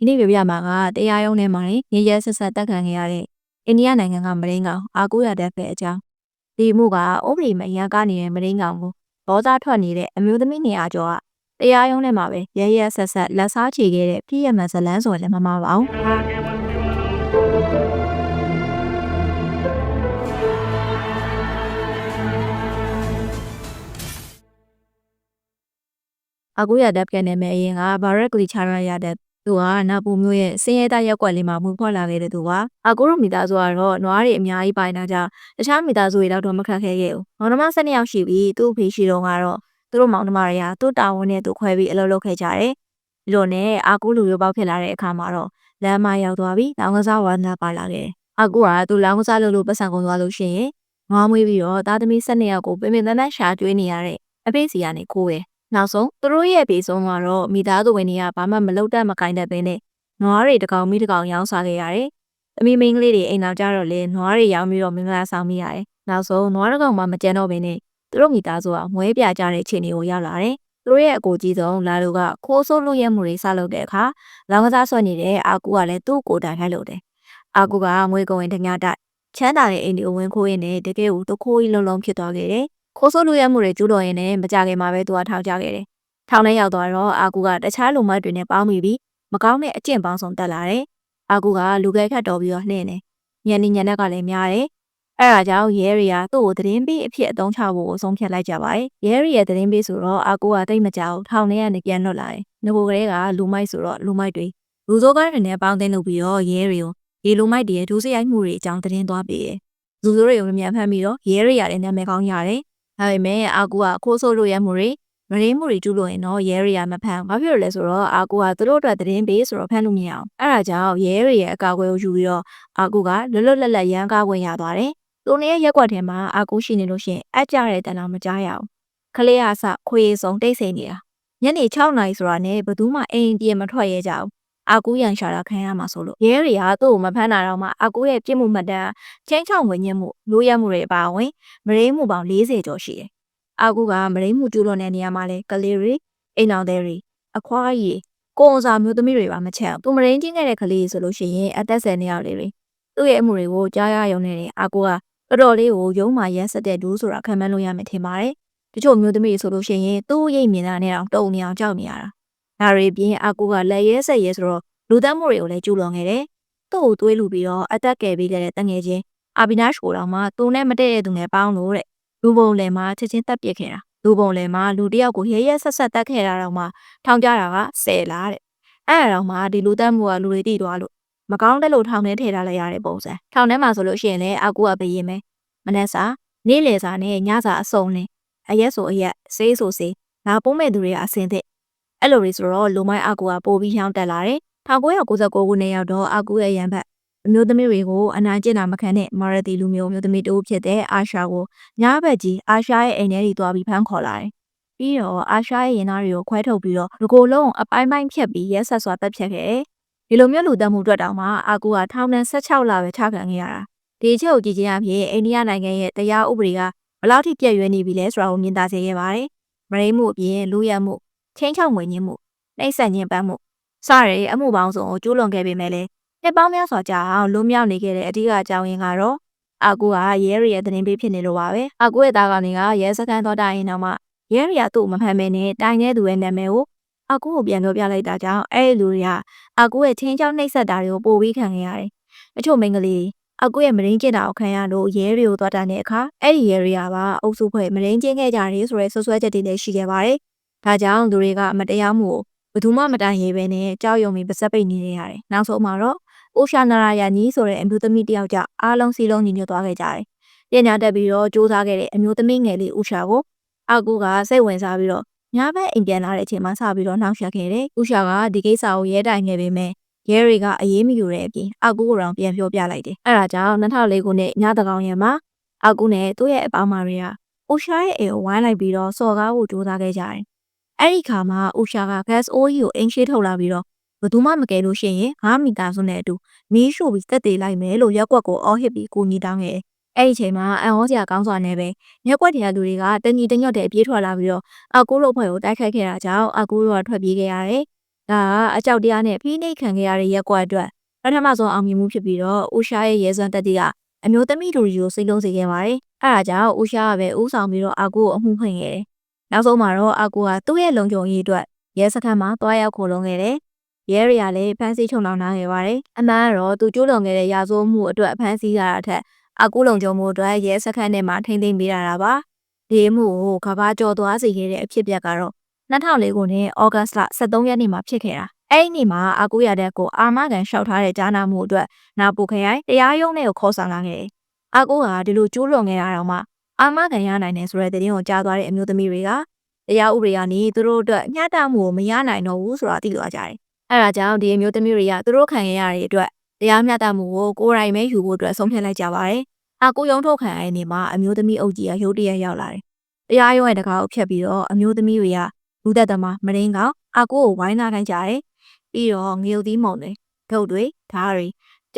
ဒီနေ့ပြပြမှာကတရားရုံးထဲမှာနေရရဲဆက်ဆက်တက်ခံခဲ့ရတဲ့အိန္ဒိယနိုင်ငံကမရင်းကောင်အာကိုရတဲ့ဖက်အကြောင်းဒီမှုကဥပဒေမအရန်ကနေတဲ့မရင်းကောင်ကိုဘောသားထွက်နေတဲ့အမျိုးသမီးနေရာကျော်ကတရားရုံးထဲမှာပဲရရဲဆက်ဆက်လက်စားချေခဲ့တဲ့ပြည့်ရမှန်ဇလန်းဆိုလည်းမမှားပါဘူးအကူရတဲ့ပြန်နေမဲ့အရင်ကဘာရက်ကလီချာရရတဲ့ သူကနာပူမျိုးရဲ့စင်းရဲသားရက်ွက်လေးမှာမူဖော်လာခဲ့တဲ့သူကအကူတို့မိသားစုကတော့နွားတွေအများကြီးပိုင်တာကြောင့်တခြားမိသားစုတွေတော့မခက်ခဲခဲ့ဘူး။မောင်နှမ၁၂ယောက်ရှိပြီးသူ့အဖေရှိတော့ကတော့သူတို့မောင်နှမတွေကသူ့တာဝန်နဲ့သူခွဲပြီးအလုပ်လုပ်ခဲ့ကြတယ်။ဒီလိုနဲ့အာကူလူမျိုးပေါက်ဖြစ်လာတဲ့အခါမှာတော့လမ်းမရောက်သွားပြီးလောင်ကစားဝါသနာပါလာခဲ့တယ်။အာကူကသူလောင်ကစားလုပ်လို့ပတ်စံကုန်သွားလို့ရှိရင်ငွားမွေးပြီးတော့သားသမီး၁၂ယောက်ကိုပင်ပင်တန်းတန်းရှာကျွေးနေရတဲ့အဖေစီကနေကိုးတယ်။ နောက်ဆုံးသူတို့ရဲ့ဘေးဆုံးကတော့မိသားစုဝင်တွေကဘာမှမလုပ်တတ်မကိုင်းတတ်ဘဲနဲ့နွားတွေတကောင်မိတကောင်ရောင်းစားခဲ့ရတယ်။သမီးမိန်းကလေးတွေအိမ်နောက်ကြတော့လေနွားတွေရောင်းပြီးတော့မင်္ဂလာဆောင်မိရတယ်။နောက်ဆုံးနွားတကောင်မှမကြမ်းတော့ဘဲနဲ့သူတို့မိသားစုကမွဲပြကြတဲ့အခြေအနေကိုရောက်လာတယ်။သူတို့ရဲ့အကိုကြီးဆုံးလာလူကခိုးဆိုးလို့ရမှုတွေစလုပ်တဲ့အခါလောင်ကစားဆွနေတဲ့အာကူကလည်းသူ့ကိုယ်တိုင်ထိုက်လို့တယ်။အာကူကငွေကုန်ရင်တ냐တိုက်ချမ်းသာတဲ့အိမ်တွေကိုဝင်ခိုးရင်းနဲ့တကယ်ကိုတခိုးကြီးလုံးလုံးဖြစ်သွားခဲ့တယ်။ ခိုးဆိုးလို့ရမှုတွေကျူးလွန်ရင်းနဲ့မကြခင်မှာပဲသူကထောင်ချခဲ့တယ်။ထောင်ထဲရောက်သွားတော့အာကူကတခြားလူမိုက်တွေနဲ့ပေါင်းမိပြီးမကောင်းတဲ့အကျင့်ပေါင်းစုံတက်လာတယ်။အာကူကလူခဲခတ်တော်ပြီးတော့နှင်းတယ်။ညနေညနက်ကလည်းများတယ်။အဲဒါကြောင့်ရဲရီကသူ့ကိုသတင်းပေးအဖြစ်အသုံးချဖို့အဆုံးဖြတ်လိုက်ကြပါတယ်။ရဲရီရဲ့သတင်းပေးဆိုတော့အာကူကတိတ်မကြောက်ထောင်ထဲကနေပြန်လွတ်လာတယ်။ငကိုကလေးကလူမိုက်ဆိုတော့လူမိုက်တွေလူစိုးကားတွေနဲ့ပေါင်းသိမ်းလုပ်ပြီးတော့ရဲရီကိုဒီလူမိုက်တွေရဲ့ဒုစရိုက်မှုတွေအကြောင်းသတင်းသွားပေးတယ်။လူစိုးတွေကိုမြန်ဖမ်းပြီးတော့ရဲရီရတဲ့နာမည်ကောင်းရတယ်။ ဒါပေမဲ့အာကူကခိုးဆိုးလို့ရမှုတွေမရင်းမှုတွေကျူးလို့ရင်တော့ရဲရီယာမဖမ်းဘာဖြစ်လို့လဲဆိုတော့အာကူကသူတို့အတွက်သတင်းပေးဆိုတော့ဖမ်းလို့မရအောင်အဲ့ဒါကြောင့်ရဲရီရဲ့အကာအကွယ်ကိုယူပြီးတော့အာကူကလွတ်လွတ်လပ်လပ်ရန်ကားဝင်ရသွားတယ်သူနေရဲ့ရက်ွက်ထဲမှာအာကူရှိနေလို့ရှိရင်အကြတဲ့တန်တော်မကြားရအောင်ခလေးအဆခွေစုံတိတ်ဆိတ်နေတာညနေ6နာရီဆိုတာနဲ့ဘသူမှအိမ်ပြေမထွက်ရဲကြဘူး အာကူရန်ရှာတာခံရမှာဆိုလို့ရဲရီကသူ့ကိုမဖမ်းတာတော့မှအာကူရဲ့ပြစ်မှုမှတ်တမ်းချင်းချောင်းဝင်ညင်းမှုလိုရမှုတွေအပါအဝင်မရင်းမှုပေါင်း40ကျော်ရှိတယ်အာကူကမရိမှုကျူးလွန်တဲ့နေရာမှာလဲကလေးတွေအိမ်အောင်တွေအခွားရီကိုအောင်စာမျိုးသမီးတွေပါမချက်သူမရင်းချင်းခဲ့တဲ့ကလေးဆိုလို့ရှိရင်အသက်ဆယ်နှစ်ယောက်လေးတွေသူ့ရဲ့အမှုတွေကိုကြားရရုံနဲ့အာကူကတော်တော်လေးကိုရုံးမာရမ်းဆက်တဲ့ဒူးဆိုတာခံမှန်းလို့ရမယ်ထင်ပါတယ်တချို့မျိုးသမီးတွေဆိုလို့ရှိရင်သူ့ရိတ်မြင်တာနဲ့တော့တုံနေအောင်ကြောက်နေရတာ ဒါတွေပြင်အာကူကလက်ရဲဆက်ရဲဆိုတော့လူသတ်မှုတွေကိုလည်းကျူးလွန်ခဲ့တယ်သူ့ကိုတွေးလူပြီးတော့အသက်ကယ်ပေးခဲ့တဲ့တငယ်ချင်းအာဘီနာရှ်ကိုတော့မှသူနဲ့မတည့်တဲ့သူနဲ့ပေါင်းလို့တဲ့လူပုံလယ်မှာချက်ချင်းတက်ပစ်ခဲ့တာလူပုံလယ်မှာလူတယောက်ကိုရဲရဲဆက်ဆက်တက်ခဲ့တာတော့မှထောင်ကြတာကဆယ်လားတဲ့အဲ့အတော့မှဒီလူတက်မှုကလူတွေတိသွားလို့မကောင်းတဲ့လို့ထောင်ထဲထည့်ထားလိုက်ရတဲ့ပုံစံထောင်ထဲမှာဆိုလို့ရှိရင်လည်းအကူကပေးရင်မယ်မနေ့စာနေ့လယ်စာနဲ့ညစာအစုံလင်းအရက်ဆိုအရက်ဆေးဆိုဆေးငါပုံးမဲ့သူတွေကအစင်သစ် အဲ့လိုတွေဆိုတော့လူမိုင်းအကူကပို့ပြီးရောင်းတက်လာတယ်1999ခုနှစ်ရောက်တော့အကူရဲ့ရန်ဘက်အမျိုးသမီးတွေကိုအနိုင်ကျင့်တာမခံတဲ့မာရတီလူမျိုးမျိုးသမီးတူဖြစ်တဲ့အာရှာကိုညဘက်ကြီးအာရှာရဲ့အိမ်ထဲကြီးသွားပြီးဖမ်းခေါ်လာတယ်။ပြီးတော့အာရှာရဲ့ရင်သားတွေကိုခွဲထုတ်ပြီးတော့ဒီကိုလုံးအပိုင်းပိုင်းဖြတ်ပြီးရက်ဆက်စွာတပ်ဖြတ်ခဲ့တယ်။ဒီလိုမျိုးလူတက်မှုအတွက်တောင်မှအာကူကထောင်ဒဏ်16လပဲချခံခဲ့ရတာ။ဒီချက်ကိုကြည့်ချင်းအဖြစ်အိန္ဒိယနိုင်ငံရဲ့တရားဥပဒေကဘလောက်ထိပြည့်ရွယ်နေပြီလဲဆိုတာကိုမြင်သာစေခဲ့ပါတယ်။မရိမှုအပြင်လူရမှု ချင်းချောက်ငွေညင်းမှုနှိမ့်ဆက်ညင်ပန်းမှုစတဲ့အမှုပေါင်းစုံကိုကျူးလွန်ခဲ့ပေမဲ့လည်းနှစ်ပေါင်းများစွာကြာအောင်လွတ်မြောက်နေခဲ့တဲ့အဓိကအကြောင်းရင်းကတော့အာကူကရဲရီရဲ့သတင်းပေးဖြစ်နေလို့ပါပဲအာကူရဲ့သားကောင်တွေကရဲစခန်းတော့တိုင်ရင်တော့မှရဲရီကသူ့မဖမ်းမဲနဲ့တိုင်တဲ့သူရဲ့နာမည်ကိုအာကူကိုပြန်ပြောပြလိုက်တာကြောင့်အဲ့ဒီလူတွေကအာကူရဲ့ချင်းချောင်းနှိပ်စက်တာတွေကိုပို့ပြီးခံခဲ့ရတယ်။တချို့မိန်းကလေးအကူရဲ့မရင်းကျင်တာကိုခံရလို့ရဲတွေကိုသွားတာတဲ့အခါအဲ့ဒီရဲတွေကပါအုပ်စုဖွဲ့မရင်းကျင်ခဲ့ကြတယ်ဆိုရဲဆွဆွဲချက်တွေလည်းရှိခဲ့ပါတယ်။ ဒါကြောင့်သူတွေကမတရားမှုကိုဘယ်သူမှမတိုင်ရဲပဲနဲ့ကြောက်ရွံ့ပြီးပါစက်ပိတ်နေရတယ်။နောက်ဆုံးမှာတော့အိုရှာနာရာယာညီဆိုတဲ့အမျိုးသမီးတယောက်ကြောင့်အားလုံးစီလုံးညီညွတ်သွားခဲ့ကြတယ်။ပညာတတ်ပြီးတော့စူးစမ်းခဲ့တဲ့အမျိုးသမီးငယ်လေးအိုရှာကိုအကူကစိတ်ဝင်စားပြီးတော့ညဘက်အိမ်ပြန်လာတဲ့အချိန်မှာစပြီးတော့နှောက်ယှက်ခဲ့တယ်။အိုရှာကဒီကိစ္စကိုရဲတိုင်ခဲ့ပေမဲ့ရဲရီကအရေးမယူတဲ့အပြင်အကူကိုတော့ပြန်ပြောပြလိုက်တယ်။အဲဒါကြောင့်2004ခုနှစ်ညတကောင်ရံမှာအကူနဲ့သူ့ရဲ့အပေါင်းမာတွေကအိုရှာရဲ့အိမ်ကိုဝိုင်းလိုက်ပြီးတော့စော်ကားဖို့ကြိုးစားခဲ့ကြတယ်။ အဲ့ဒီခါမှာအိုရှာက gas oil ကိုအင်းရှိထုတ်လာပြီးတော့ဘသူမှမကယ်လို့ရှိရင်5မီတာစွန်းနဲ့အတူမီးရှို့ပြီးတက်သေးလိုက်မယ်လို့ရက်ကွက်ကိုအော်ဟစ်ပြီးကိုညီတောင်းခဲ့အဲ့ဒီချိန်မှာအန်ဟောစရာကောင်းစွာနဲ့ပဲရက်ကွက်တရားလူတွေကတညီတညွတ်တဲ့အပြေးထွက်လာပြီးတော့အကူတို့ဖွဲ့ကိုတိုက်ခိုက်ခဲ့တာကြောင့်အကူတို့ကထွက်ပြေးခဲ့ရတယ်ဒါကအကြောက်တရားနဲ့ဖိနှိပ်ခံခဲ့ရတဲ့ရက်ကွက်အတွက်ပထမဆုံးအောင်မြင်မှုဖြစ်ပြီးတော့ဦးရှားရဲ့ရဲစွမ်းတက်တီကအမျိုးသမီးတို့ကိုစိတ်လုံးစေခဲ့ပါတယ်။အဲဒါကြောင့်ဦးရှားကပဲဦးဆောင်ပြီးတော့အာကိုကိုအမှုဖွင့်ခဲ့တယ်။ နောက်ဆုံးမှာတော့အာကိုကသူ့ရဲ့လုံခြုံရေးအတွက်ရဲစခန်းမှာတွားရောက်ခိုလုံခဲ့တယ်။ရဲတွေကလည်းဖမ်းဆီးချုံနှောင်နှားခဲ့ပါတယ်။အမှန်ကတော့သူကျူးလွန်ခဲ့တဲ့ရာဇဝတ်မှုအတွက်ဖမ်းဆီးရတာထက်အာကိုလုံခြုံမှုအတွက်ရဲစခန်းထဲမှာထိမ့်သိမ်းပေးရတာပါ။ဒီအမှုကိုကဘာကျော်သွားစေခဲ့တဲ့အဖြစ်အပျက်ကတော့2004ခုနှစ်ဩဂတ်လ23ရက်နေ့မှာဖြစ်ခဲ့တာ။အဲ့ဒီနေ့မှာအာကိုရတဲ့ကိုအာမခံလျှောက်ထားတဲ့ကြားနာမှုအတွက်နာပူခရိုင်တရားရုံးထဲကိုခေါ်ဆောင်လာခဲ့တယ်။အာကိုကဒီလိုကျူးလွန်ခဲ့တာတော့မှ အာမခံရနိုင်တယ်ဆိုတဲ့သတင်းကိုကြားသွားတဲ့အမျိုးသမီးတွေကတရားဥပဒေကနေသူတို့အတွက်ညှတာမှုကိုမရနိုင်တော့ဘူးဆိုတာသိသွားကြတယ်။အဲဒါကြောင့်ဒီအမျိုးသမီးတွေကသူတို့ခံရရတဲ့အတွက်တရားမျှတမှုကိုကိုယ်တိုင်ပဲယူဖို့အတွက်ဆုံးဖြတ်လိုက်ကြပါတယ်။အာကိုရုံထုတ်ခံရတဲ့နေ့မှာအမျိုးသမီးအုပ်ကြီးကရုတ်တရက်ရောက်လာတယ်။တရားရုံးရဲ့တကားကိုဖျက်ပြီးတော့အမျိုးသမီးတွေကလူသက်သမားမရင်းကောင်အာကိုကိုဝိုင်းသားခိုင်းကြတယ်။ပြီးတော့ငရုတ်သီးမုံတွေဒုတ်တွေဓားတွေ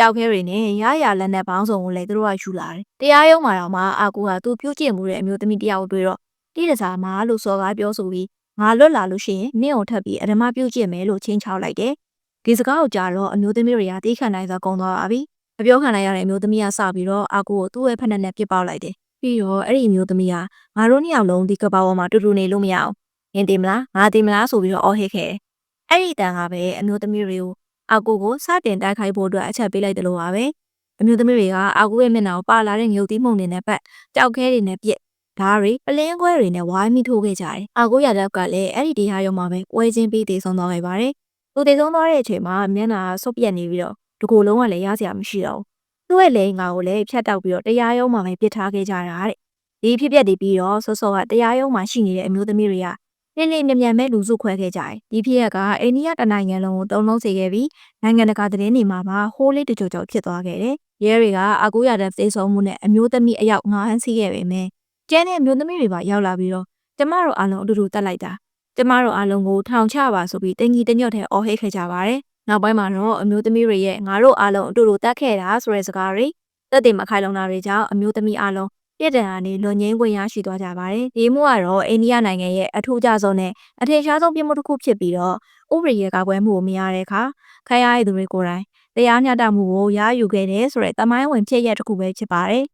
ကြောက်ခဲတွေနဲ့ရရလက်နဲ့ပေါင်းစုံကိုလည်းသူတို့ကယူလာတယ်။တရားရုံးမှာတော့မှအာကိုကသူပြုတ်ကျင့်မှုတဲ့အမျိုးသမီးတယောက်တွေ့တော့တိတစားမှာလို့စော်ကားပြောဆိုပြီးငါလွတ်လာလို့ရှိရင်နင့်ကိုထပ်ပြီးအဓမ္မပြုတ်ကျင့်မယ်လို့ချင်းချောက်လိုက်တယ်။ဒီစကားကိုကြားတော့အမျိုးသမီးတွေကတီးခံနိုင်စွာကုန်သွားပါပြီ။အပြောခံနိုင်ရတဲ့အမျိုးသမီးကစပြီးတော့အာကိုကိုသူ့ရဲ့ဖက်နဲ့နဲ့ပြစ်ပေါက်လိုက်တယ်။ပြီးတော့အဲ့ဒီအမျိုးသမီးကငါတို့နှစ်ယောက်လုံးဒီကပောက်ပေါ်မှာတူတူနေလို့မရအောင်။နင်တင်မလားငါတင်မလားဆိုပြီးတော့အော်ဟစ်ခဲ့တယ်။အဲ့ဒီတန်ကပဲအမျိုးသမီးတွေကို အာကိုကိုစတင်တိုက်ခိုက်ဖို့အတွက်အချက်ပေးလိုက်တယ်လို့ပါပဲ။အမျိုးသမီးတွေကအာကိုရဲ့မျက်နှာကိုပါလာတဲ့ငုတ်သီးမှုန်တွေနဲ့ပတ်ကြောက်ခဲတွေနဲ့ပြစ်ဓားတွေပလင်းခွဲတွေနဲ့ဝိုင်းမိထိုးခဲ့ကြတယ်။အာကိုရတဲ့ကလည်းအဲ့ဒီတရားရုံးမှာပဲပွဲချင်းပြီးတည်ဆုံးသွားခဲ့ပါတယ်။သူတည်ဆုံးသွားတဲ့အချိန်မှာမျက်နှာဆုပ်ပြက်နေပြီးတော့ဒီကိုယ်လုံးကလည်းရစရာမရှိတော့ဘူး။သူ့ရဲ့လေငါကိုလည်းဖြတ်တောက်ပြီးတော့တရားရုံးမှာပဲပစ်ထားခဲ့ကြတာတဲ့။ဒီဖြစ်ပျက်တွေပြီးတော့ဆော့ဆော့ကတရားရုံးမှာရှိနေတဲ့အမျိုးသမီးတွေက လင်းလင်းမြန်မြန်ပဲလူစုခွဲခဲ့ကြတယ်။ဒီဖြစ်ရက်ကအိန္ဒိယတနိုင်ငံလုံးကိုတုံ့လုံးစေခဲ့ပြီးနိုင်ငံတကာသတင်းတွေမှာပါဟိုးလေးတကြိုကြောဖြစ်သွားခဲ့တယ်။ရဲတွေကအာကိုရတဲ့သေဆုံးမှုနဲ့အမျိုးသမီးအယောက်ငါးဟန်းစီးခဲ့ပေမယ့်ကျန်းတဲ့အမျိုးသမီးတွေပါရောက်လာပြီးတော့ကျမတို့အားလုံးအတူတူတက်လိုက်တာကျမတို့အားလုံးကိုထောင်ချပါဆိုပြီးတင်ကြီးတညွတ်ထဲအော်ဟစ်ခဲ့ကြပါတယ်နောက်ပိုင်းမှာတော့အမျိုးသမီးတွေရဲ့ငါတို့အားလုံးအတူတူတက်ခဲ့တာဆိုတဲ့စကားတွေတက်တင်မခိုင်လုံတာတွေကြောင့်အမျိုးသမီးအားလုံး ပြည့်တံကနေလွန်ငင်းခွင့်ရရှိသွားကြပါတယ်ဒီမှုကတော့အိန္ဒိယနိုင်ငံရဲ့အထူးအကျဆုံးနဲ့အထင်ရှားဆုံးပြမှုတစ်ခုဖြစ်ပြီးတော့ဥပဒေရဲ့ကာကွယ်မှုကိုမရတဲ့အခါခိုင်ရတဲ့သူတွေကိုယ်တိုင်တရားမျှတမှုကိုရယူခဲ့တယ်ဆိုတဲ့တမိုင်းဝင်ဖြစ်ရက်တစ်ခုပဲဖြစ်ပါတယ်